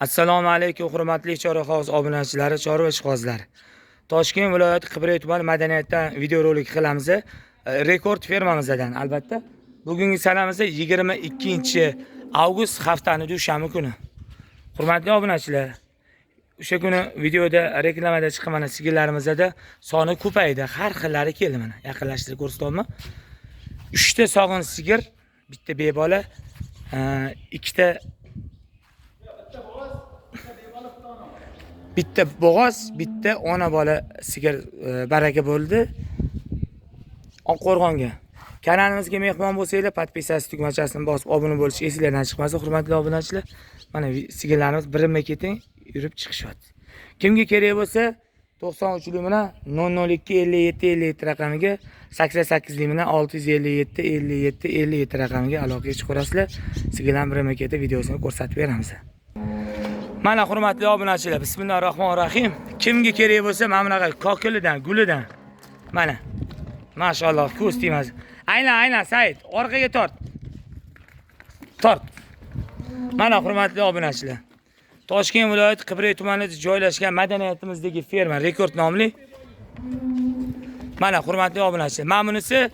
assalomu alaykum hurmatli chorva obunachilari chorva ishqibozlari toshkent viloyati qibray tuman madaniyatdan videorolik qilamiz. E, rekord fermamizdan albatta. Bugungi sanamizda yigirma ikkinchi avgust haftani dushanba kuni. Hurmatli obunachilar o'sha kuni videoda reklamada chiqqan mana sigirlarimizda soni ko'paydi. Har xillari keldi mana. Yaqinlashtirib ko'rsatyapman uchta sog'in sigir bitta bebola e, ikkita bitta bo'g'oz bitta ona bola sigir e, baraka bo'ldi. Oqqo'rg'onga kanalimizga mehmon bo'lsanglar podpisasi tugmachasini bosib obuna bo'lish esinglardan chiqmasin hurmatli obunachilar. Mana sigirlarimiz birma keting yurib chiqishyapti. Kimga kerak bo'lsa to'qson uchlik bilan nol nol ikki ellik yetti ellik yetti raqamiga sakson sakkizlik bilan olti yuz ellik yetti ellik yetti ellik yetti raqamiga aloqaga chiqaverasizlar sigirlarni birma ketib videosini ko'rsatib beramiz Mana hurmatli obunachilar, bismillahir rohmanir rohim. Kimga kerak bo'lsa, mana bunaqa kokilidan, gulidan. Mana. Mashalloh, ko'z tegmas. Aylan, aylan Said, orqaga tort. Tort. Mana hurmatli obunachilar. Toshkent viloyati Qibray tumanida joylashgan madaniyatimizdagi ferma Rekord nomli. Mana hurmatli obunachilar, mana bunisi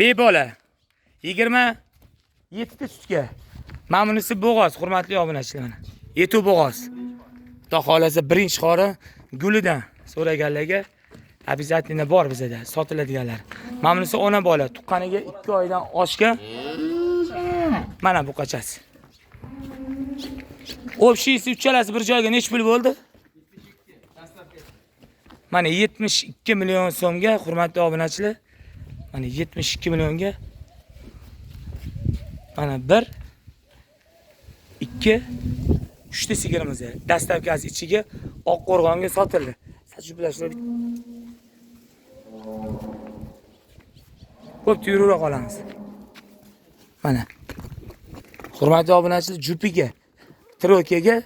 bebola. yigirma yettita sutka Mana bunisi bo'g'oz, hurmatli obunachilar mana. Yetu bo'g'oz. Xudo xolasa birinchi qori gulidan so'raganlarga обязательно bor bizada sotiladiganlar. Mana bunisi ona bola, tuqqaniga 2 oydan oshgan. Mana bu qachasi. Общийsi uchalasi bir joyga nech pul bo'ldi? Mana 72 million so'mga hurmatli obunachilar. Mana 72 millionga mana bir ikki uchta sigirimiz bor. dastavkasi ichiga oqqo'rg'onga sotildi sachib bilashlar ko'p yurura qolamiz mana hurmatli obunachilar jupiga trokaga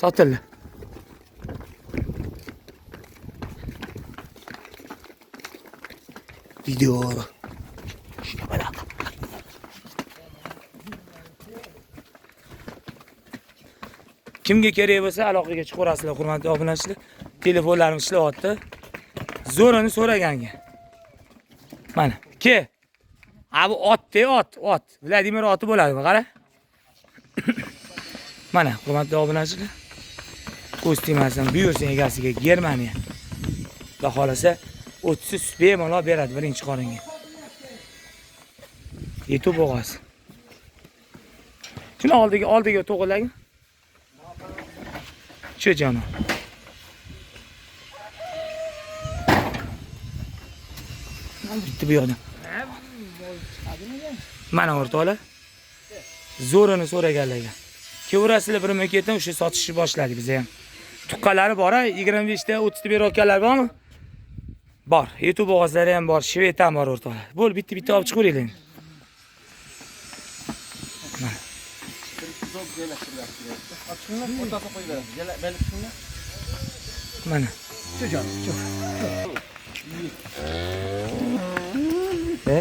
sotildi video kimga kerak bo'lsa aloqaga chiqaverasizlar hurmatli obunachilar. Telefonlarimiz ishlayapti. Zo'rini so'raganga. Mana ke. A bu otda ot ot. Vladimir oti bo'ladi qara? Mana hurmatli obunachilar. Ko'z tegmasin buyursin egasiga germaniya xudo xohlasa o'tsa bemalol beradi birinchi qoringa. Yetu bo'g'oz shuni oldiga oldiga to'g'irlagin. Shu janob. Bitta bu yoqdan. Mana o'rtoqlar. Zo'rini so'raganlarga. Kevrasizlar birma ketin o'sha sotishni boshladik biz ham. Tuqqalari bor, 25 ta 30 ta berayotganlar bormi? Bor. YouTube bo'g'ozlari ham bor, shvet ham bor o'rtoqlar. Bo'l bitta bitta olib chiqaveringlar. O'rtasini qo'yib beramiz. Yala- Bel qismini. Mana. Shu jon, shu. E?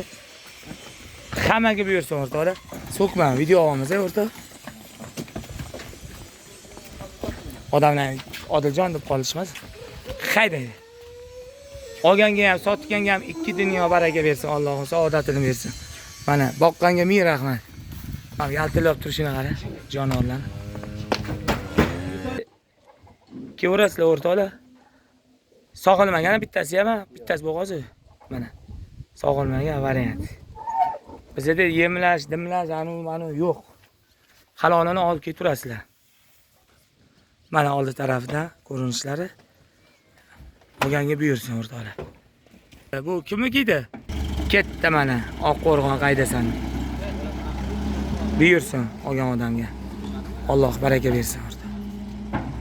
Hammaga buyursin o'rtoqlar. So'kma, video olamiz, e, o'rtoq. Odamlar Odiljon deb qolishmas. Haydaydi. Olganga ham, sotganga ham ikki dunyo baraka bersin, Allohim saodatini bersin. Mana boqqanga ming rahmat. Mana yaltillab turishini qara, jonivorlar. Kevrasizlar o'rtoqlar. Sog'ilmagan bittasi ham, bittasi bo'g'ozi. Mana. Sog'ilmagan variant. Bizda yemlash, dimlash, anu manu yo'q. Halolini olib ketaverasizlar. Mana oldi tarafidan ko'rinishlari. Olganga buyursin o'rtoqlar. Bu kimnikida? Ketdi mana Oqqo'rg'on qaydasan. Buyursin olgan odamga. Alloh baraka bersin.